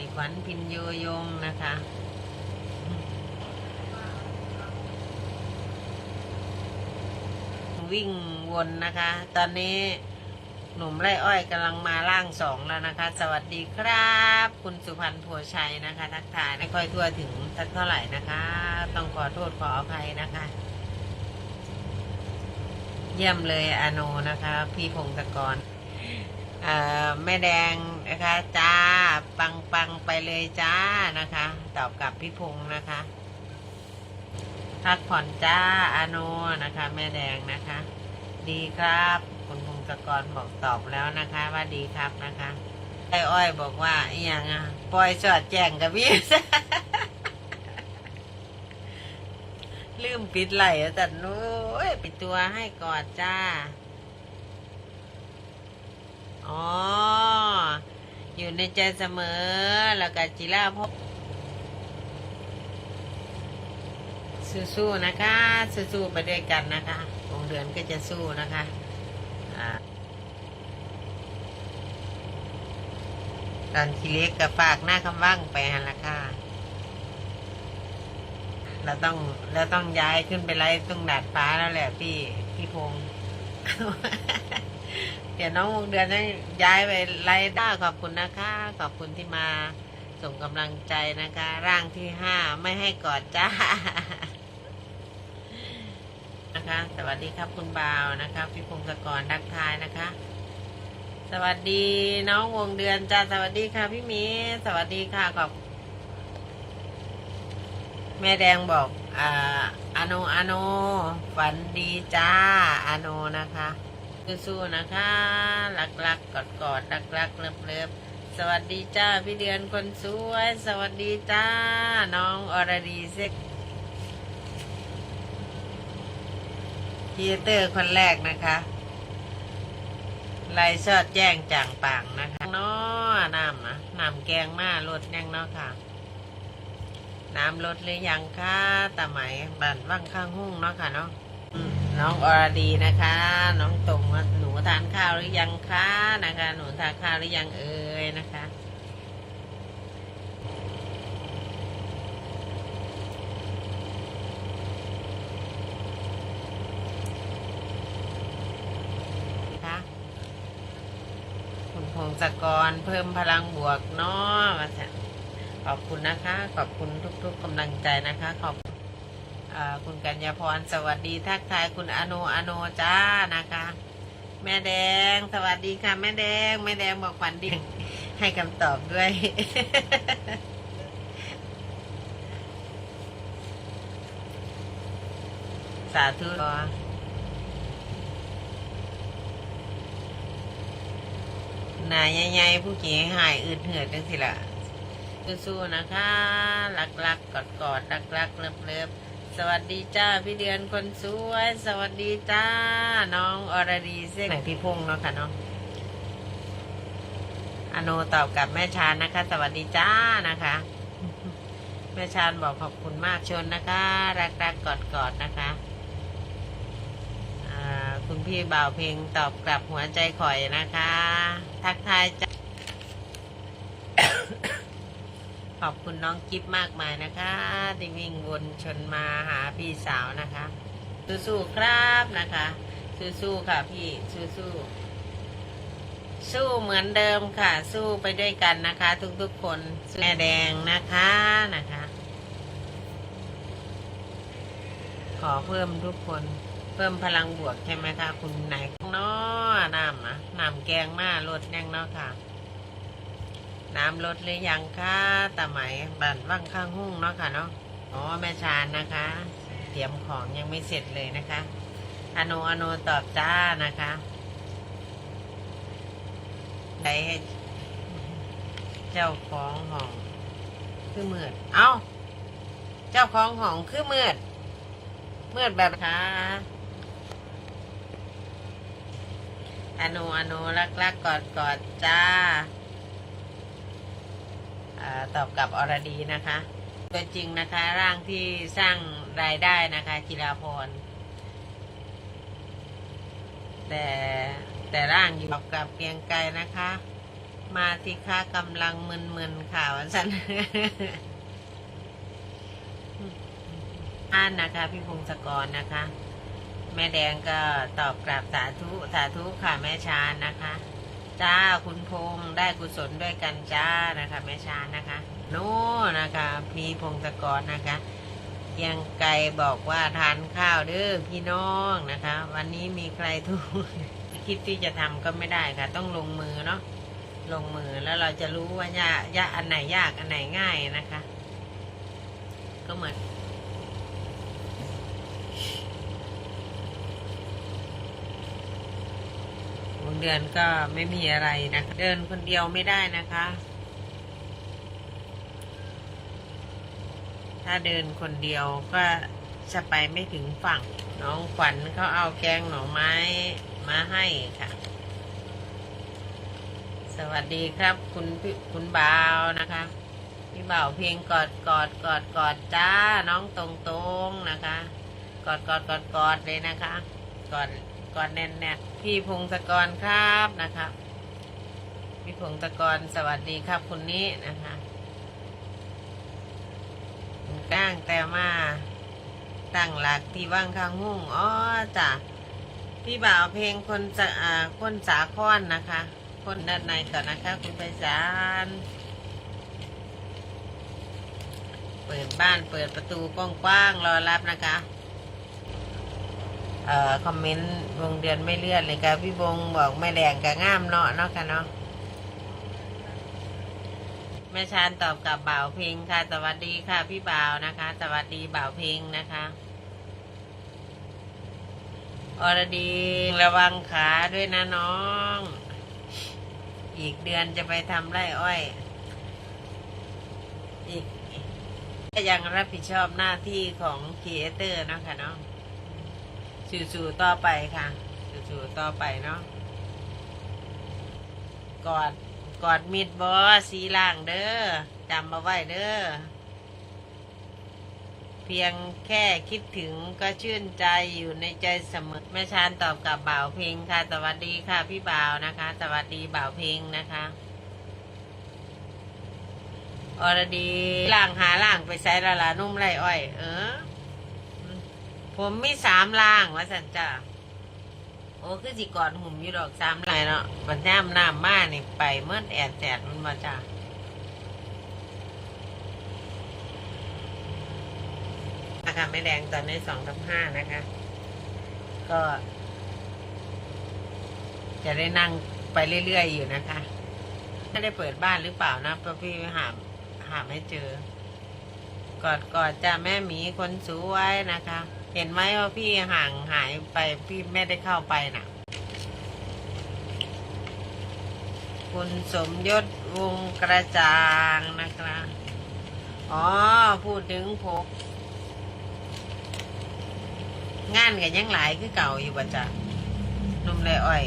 อ้ขวัญพินโยยงนะคะวิ่งวนนะคะ ตอนนี้หนุ่มไร่อ้อยกำลังมาล่างสองแล้วนะคะ สวัสดีครับ คุณสุพันธ์ผัวชัยนะคะ ทักทายไม่ค่อยทั่วถึงสักเท่าไหร่นะคะ ต้องขอโทษขออภัยนะคะ เยี่ยมเลยอโนนะคะ พี่พงศกรแม่แดง นะคะจ้าปังปังไปเลยจ้านะคะ ตอบกับพี่พงศ์นะคะพักผ่อนจ้าอาโนนะคะ แม่แดงนะคะ ดีครับ คุณพงศกรบอกตอบแล้วนะคะ ว่าดีครับนะคะไอ้อ้อยบอกว่าอย่างอะปล่อยสอดแจ้งกับพี่ลืมปิดไหล่แต่นู้ยปิดตัวให้ก่อนจ้า อ๋อ อยู่ในใจเสมอ แล้วก็จิลาพบสู้ๆนะคะ สู้ๆไปด้วยกันนะคะวงเดือนก็จะสู้นะคะตอนทีเล็กกับฝากหน้าคำว่างไปหันละค่ะ เราต้องเราต้องย้ายขึ้นไปไล่ตรงดาดฟ้าแล้วแหละพี่พี่พงษ์เดี๋ยวน้องวงเดือนให้ย้ายไปไลด้าขอบคุณนะคะ ขอบคุณที่มาส่งกำลังใจนะคะ ร่างที่ห้าไม่ให้กอดจ้านะคะ สวัสดีครับคุณบ่าวนะคะพี่พงศกรดักทายนะคะ สวัสดีน้องวงเดือนจ้าสวัสดีค่ะพี่มีสวัสดีค่ะขอบแม่แดงบอกอ่าอโนอโนฝันดีจ้าอโนนะคะ สู้ๆนะคะรักรักกอดกอดรักรักเลิฟเลิฟสวัสดีจ้าพี่เดือนคนสวย สวัสดีจ้า น้องอรดีเซ็กทีเตอร์คนแรกนะคะไล่ชอดแจ้งจางป่างนะคะนาะน้ำนะน้ำแกงมารดยังเนาะค่ะ น้ำลดหรือยังคะตาไหมบันว่างข้างหุ้งเนาะค่ะเนาะอืม น้องอรดีนะคะ น้องตรงว่าหนูทานข้าวหรือยังคะนะคะ หนูทานข้าวหรือยังเอ่ยนะคะคะคุณพงศกรเพิ่มพลังบวกเนาะมาจ้ะขอบคุณนะคะ ขอบคุณทุกๆกำลังใจนะคะ ขอบ คุณกัญญาพรสวัสดีทักทายคุณอโนอโนจ้านะคะ แม่แดง สวัสดีค่ะ แม่แดง แม่แดงบอกฝันดีให้คำตอบด้วย สาธุนาใหญ่ๆผู้ขี่หายอืดเหือดจังสิละสู้ๆนะคะ รักรักกอดกอดรักรักเลิฟเลิฟ สวัสดีจ้าพี่เดือนคนสวย สวัสดีจ้า น้องอรดีเส้นไหนพี่พงษ์เนาะค่ะเนาะอโนตอบกับแม่ชานนะคะ สวัสดีจ้านะคะ แม่ชานบอกขอบคุณมากชนนะคะ รักรักกอดกอดนะคะอ่าคุณพี่บ่าวเพลงตอบกลับหัวใจข่อยนะคะ ทักทายจ้ะ ขอบคุณน้องกิฟมากมายนะคะที่วิ่งวนชนมาหาพี่สาวนะคะ สู้ๆครับนะคะ สู้ๆค่ะพี่สู้ๆสู้เหมือนเดิมค่ะ สู้ไปด้วยกันนะคะ ทุกๆคนแม่แดงนะคะนะคะ ขอเพิ่มทุกคน เพิ่มพลังบวกใช่ไหมคะ คุณไหนเนาะน้ำอะน้ำแกงมาลดยังเนาะค่ะ น้ำลดหรือยังคะตาไหมบันว่างข้างหุ้งเนาะค่ะเนาะอ๋อแม่ชานนะคะ เตรียมของยังไม่เสร็จเลยนะคะอโนอโนตอบจ้านะคะได้ให้เจ้าของห้องคือมืดเอ้า เจ้าของห้องคือมืดมืดแบบค่ะอนุอนุรักรักกอดกอดจ้า ตอบกับอรดีนะคะ ตัวจริงนะคะร่างที่สร้างรายได้นะคะจิราพร แต่แต่ร่างอยู่กับเกียงไกรนะคะ มาสิคะกำลังมึนๆข่าวฉันอ่านนะคะ พี่พงศกรนะคะ แม่แดงก็ตอบกลับสาธุสาธุค่ะแม่ชานนะคะ จ้าคุณพงษ์ได้กุศลด้วยกันจ้านะคะแม่ชานะคะ โน่นะคะพี่พงศกรนะคะเกียงไกรบอกว่าทานข้าวเด้อพี่น้องนะคะ วันนี้มีใครทุกคิดที่จะทำก็ไม่ได้ค่ะ ต้องลงมือเนาะลงมือแล้วเราจะรู้ว่ายากยากอันไหนยากอันไหนง่ายนะคะ ก็เหมือน เดือนก็ไม่มีอะไรนะ เดินคนเดียวไม่ได้นะคะ ถ้าเดินคนเดียวก็จะไปไม่ถึงฝั่ง น้องขวัญเขาเอาแกงหน่อไม้มาให้ค่ะ สวัสดีครับ คุณคุณบ่าวนะคะ พี่บ่าวเพลงกอดกอดกอดกอดจ้าน้องตรงตรงๆนะคะ กอดกอดกอดกอดเลยนะคะ กอด กอดแน่นแน่พี่พงศกรครับนะคะพี่พงศกรสวัสดีครับคุณนี้นะคะก้างแต่มาตั้งหลักที่ว่างข้างหุ่งอ๋อจ้ะพี่บ่าวเพลงคนสะอ่าคนสาคอนนะคะ คนด้านในก่อนนะคะ คุณไปสารเปิดบ้านเปิดประตูกว้างๆรอรับนะคะ เอ่อคอมเมนต์วงเดือนไม่เลื่อนเลยค่ะพี่บงบอกแม่แดงกับง่ามเนาะเนาะค่ะเนาะแม่ชานตอบกับบ่าวเพลงค่ะสวัสดีค่ะพี่บ่าวนะคะ สวัสดีบ่าวเพลงนะคะอรดีระวังขาด้วยนะน้อง อีกเดือนจะไปทำไร่อ้อย อีกยังรับผิดชอบหน้าที่ของครีเอเตอร์นะค่ะเนาะ สู่ๆต่อไปค่ะสู่ๆต่อไปเนาะกอดกอดมิดบอสีล่างเด้อจำมาไว้เด้อเพียงแค่คิดถึงก็ชื่นใจอยู่ในใจเสมอแม่ชานตอบกับบ่าวเพลงค่ะ สวัสดีค่ะพี่บ่าวนะคะ สวัสดีบ่าวเพลงนะคะอรดีล่างหาล่างไปใส่ละลานุ่มไรอ้อย เออ ผมมีสามล่างว่าสันจ้าโอ้คือสิกอดหุ่มอยู่ดอกสามลายเนาะบันแนมน้ำมานี่ไปเมื่อแอดแจดมันมาจ้านะคะไม่แดงตอนนี้สองทับห้านะคะ ก็ จะได้นั่งไปเรื่อยๆอยู่นะคะถ้าได้เปิดบ้านหรือเปล่านะเพราะพี่หามหาไม่เจอ กอดกอดจ้าแม่หมีคนสวยนะคะ เห็นไหมว่าพี่ห่างหายไปพี่ไม่ได้เข้าไปน่ะ คุณสมยศวงกระจางนะคะอ๋อ พูดถึงผมงานกันยังหลายคือเก่าอยู่ประจ๊ะนุ่มเลยอ้อย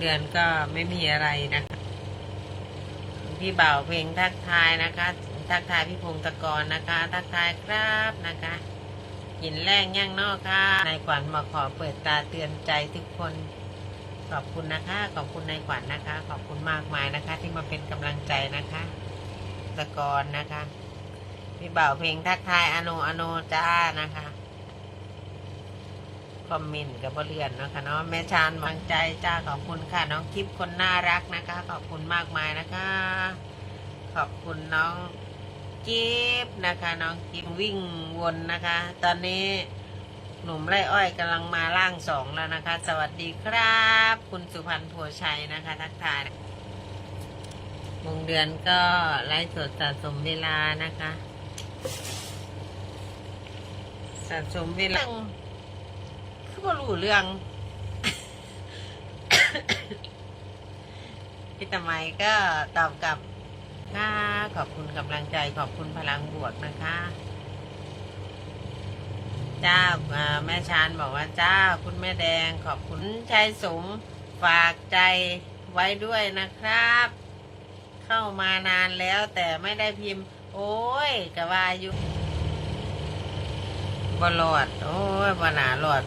เดือนก็ไม่มีอะไรนะคะพี่บ่าวเพลงทักทายนะคะ ทักทายพี่พงศกรนะคะ ทักทายครับนะคะหินแรงย่างนอกค่ะนายขวัญมาขอเปิดตาเตือนใจทุกคนขอบคุณนะคะ ขอบคุณนายขวัญนะคะ ขอบคุณมากมายนะคะ ที่มาเป็นกำลังใจนะคะสกรนะคะ พี่บ่าวเพลงทักทายอโนอโนจ้านะคะ คอมเมนต์กับบเรือนนะคะเนาะแม่ชานบังใจจ้าขอบคุณค่ะน้องกิฟคนน่ารักนะคะ ขอบคุณมากมายนะคะ ขอบคุณน้องกิฟนะคะ น้องกิฟวิ่งวนนะคะ ตอนนี้หนุ่มไร่อ้อยกำลังมาล่างสองแล้วนะคะ สวัสดีครับ คุณสุพันธ์ผัวชัยนะคะทักทายวงเดือนก็ไล่สดสะสมเวลานะคะ สะสมเวลา คือบ่รู้เรื่องพี่ตะไมก็ตอบกลับค่ะขอบคุณกำลังใจขอบคุณพลังบวกนะคะเจ้าแม่ชานบอกว่าเจ้าคุณแม่แดงขอบคุณชายสมฝากใจไว้ด้วยนะครับ เข้ามานานแล้วแต่ไม่ได้พิมพ์ โอ้ยกะว่าอยู่บ่รอด โอ้ยบ่น่ารอด